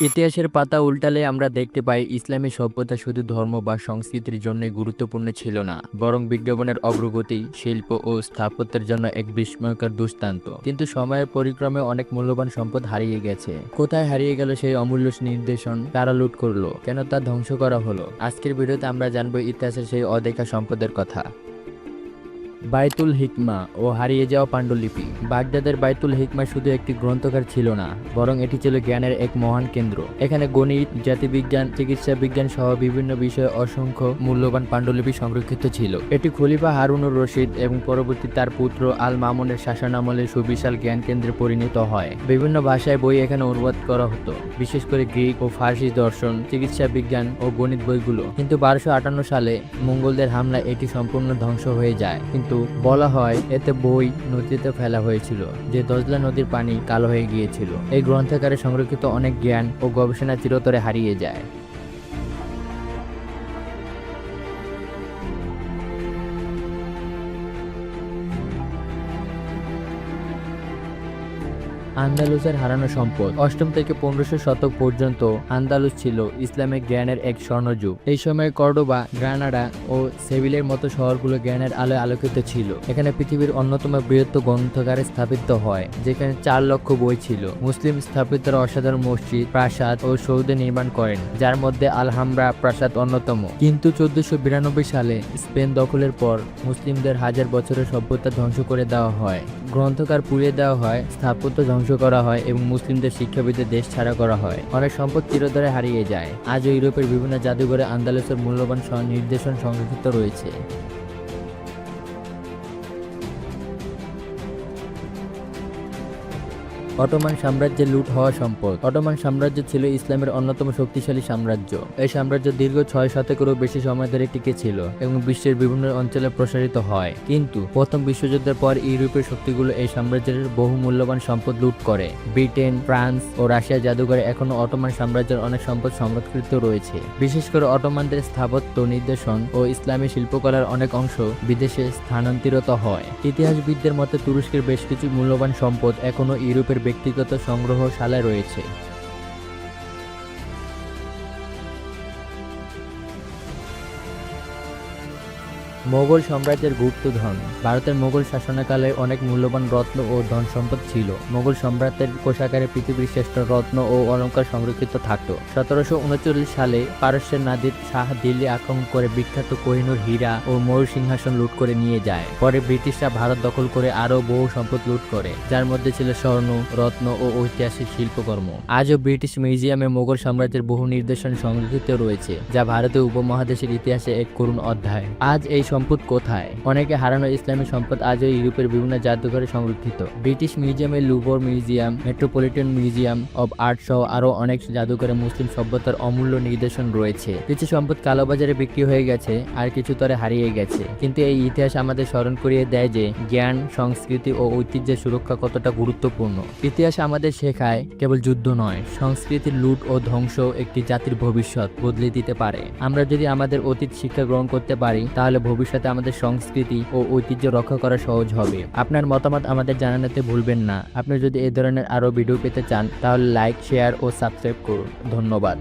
ইতিহাসের পাতা উল্টালে আমরা দেখতে পাই ইসলামী সভ্যতা শুধু ধর্ম বা সংস্কৃতির জন্য গুরুত্বপূর্ণ ছিল না, বরং বিজ্ঞাপনের অগ্রগতি, শিল্প ও স্থাপত্যের জন্য এক বিস্ময়কর দৃষ্টান্ত। কিন্তু সময়ের পরিক্রমে অনেক মূল্যবান সম্পদ হারিয়ে গেছে। কোথায় হারিয়ে গেল সেই অমূল্য নির্দেশন? কারা লুট করল। কেন তা ধ্বংস করা হলো? আজকের ভিডিওতে আমরা জানব ইতিহাসের সেই অদেখা সম্পদের কথা। বাইতুল হিকমা ও হারিয়ে যাওয়া পাণ্ডুলিপি। বাগদাদের বাইতুল হিকমা শুধু একটি গ্রন্থকার ছিল না, বরং এটি ছিল জ্ঞানের এক মহান কেন্দ্র। এখানে গণিত, জাতিবিজ্ঞান চিকিৎসা বিজ্ঞান সহ বিভিন্ন বিষয়ে অসংখ্য মূল্যবান পাণ্ডুলিপি সংরক্ষিত ছিল। এটি খলিফা হারুনুর রশিদ এবং পরবর্তী তার পুত্র আল মামুনের শাসনামলে সুবিশাল জ্ঞান কেন্দ্রে পরিণত হয়। বিভিন্ন ভাষায় বই এখানে অনুবাদ করা হতো, বিশেষ করে গ্রিক ও ফার্সি দর্শন চিকিৎসা বিজ্ঞান ও গণিত বইগুলো। কিন্তু বারোশো সালে মঙ্গলদের হামলায় এটি সম্পূর্ণ ধ্বংস হয়ে যায়। কিন্তু বলা হয় এতে বই নদীতে ফেলা হয়েছিল, যে দজলা নদীর পানি কালো হয়ে গিয়েছিল। এই গ্রন্থাগারে সংরক্ষিত অনেক জ্ঞান ও গবেষণা চিরতরে হারিয়ে যায়। আন্দালুসের হারানো সম্পদ। অষ্টম থেকে পনেরোশো শতক পর্যন্ত আন্দালুস ছিল ইসলামিক জ্ঞানের এক স্বর্ণযুগ। এই সময় কর্ডোবা, গ্রানাডা ও সেভিলের মতো শহরগুলো জ্ঞানের আলোয় আলোকিত ছিল। এখানে পৃথিবীর অন্যতম বৃহত্তম গ্রন্থাগারে স্থাপিত হয়, যেখানে চার লক্ষ বই ছিল। মুসলিম স্থাপিতরা অসাধারণ মসজিদ, প্রাসাদ ও সৌদে নির্মাণ করেন, যার মধ্যে আলহামরা প্রাসাদ অন্যতম। কিন্তু চোদ্দশো সালে স্পেন দখলের পর মুসলিমদের হাজার বছরের সভ্যতা ধ্বংস করে দেওয়া হয়। গ্রন্থকার পুড়িয়ে দেওয়া হয়, স্থাপত্য ধ্বংস করা হয় এবং মুসলিমদের শিক্ষাবিদদের দেশ ছাড়া করা হয়। অনেক সম্পদ চিরতরে হারিয়ে যায়। আজও ইউরোপের বিভিন্ন জাদুঘরে আন্দালুসের মূল্যবান নির্দেশন সংরক্ষিত রয়েছে। অটোমান সাম্রাজ্যের লুট হওয়া সম্পদ। অটোমান সাম্রাজ্য ছিল ইসলামের অন্যতম শক্তিশালী সাম্রাজ্য। এই সাম্রাজ্য দীর্ঘ ছয় শতকেরও বেশি সময় ধরে টিকে ছিল এবং বিশ্বের বিভিন্ন অঞ্চলে প্রসারিত হয়। কিন্তু প্রথম বিশ্বযুদ্ধের পর ইউরোপের শক্তিগুলো এই সাম্রাজ্যের বহু মূল্যবান সম্পদ লুট করে। ব্রিটেন, ফ্রান্স ও রাশিয়া জাদুঘরে এখনও অটোমান সাম্রাজ্যের অনেক সম্পদ সংরক্ষিত রয়েছে। বিশেষ করে অটোমানদের স্থাপত্য নির্দেশন ও ইসলামী শিল্পকলার অনেক অংশ বিদেশে স্থানান্তরিত হয়। ইতিহাসবিদদের মতে তুরস্কের বেশ কিছু মূল্যবান সম্পদ এখনও ইউরোপের ব্যক্তিগত সংগ্রহশালা রয়েছে। মোগল সাম্রাজ্যের গুপ্তধন। ভারতের মোগল শাসনকালে অনেক মূল্যবান রত্ন ও ধন সম্পদ ছিল। মোগল সম্রাটের কোষাগারে পৃথিবীর শ্রেষ্ঠ রত্ন ও অলঙ্কার সংরক্ষিত থাকত। সতেরোশো উনচল্লিশ সালে পারস্যের নাদির শাহ দিল্লি আক্রমণ করে বিখ্যাত কোহিনুর হীরা ও ময়ূর সিংহাসন লুট করে নিয়ে যায়। পরে ব্রিটিশরা ভারত দখল করে আরও বহু সম্পদ লুট করে, যার মধ্যে ছিল স্বর্ণ, রত্ন ও ঐতিহাসিক শিল্পকর্ম। আজও ব্রিটিশ মিউজিয়ামে মোগল সাম্রাজ্যের বহু নির্দেশন সংরক্ষিত রয়েছে, যা ভারতীয় উপমহাদেশের ইতিহাসে এক করুণ অধ্যায়। আজ এই সম্পদ কোথায়? অনেকে হারানো ইসলামী সম্পদ আজও ইউরোপের বিভিন্ন জাদুঘরে সংরক্ষিত ব্রিটিশ মিউজিয়ামে, Louvre Museum, Metropolitan Museum of Art সহ আরও অনেক জাদুঘরে মুসলিম সভ্যতার অমূল্য নিদর্শন রয়েছে। কিছু সম্পদ কালোবাজারে বিক্রি হয়ে গেছে, আর কিছু তরে হারিয়ে গেছে। কিন্তু এই ইতিহাস আমাদের স্মরণ করিয়ে দেয় যে জ্ঞান, সংস্কৃতি ও ঐতিহ্যের সুরক্ষা কতটা গুরুত্বপূর্ণ। ইতিহাস আমাদের শেখায় কেবল যুদ্ধ নয়, সংস্কৃতির লুট ও ধ্বংস একটি জাতির ভবিষ্যৎ বদলে দিতে পারে। আমরা যদি আমাদের অতীত শিক্ষা গ্রহণ করতে পারি, তাহলে ভবিষ্যতে আমাদের সংস্কৃতি ও ঐতিহ্য রক্ষা করা সহজ হবে। আপনার মতামত আমাদের জানাতে ভুলবেন না। আপনি যদি এ ধরনের আরও ভিডিও পেতে চান, তাহলে লাইক, শেয়ার ও সাবস্ক্রাইব করুন। ধন্যবাদ।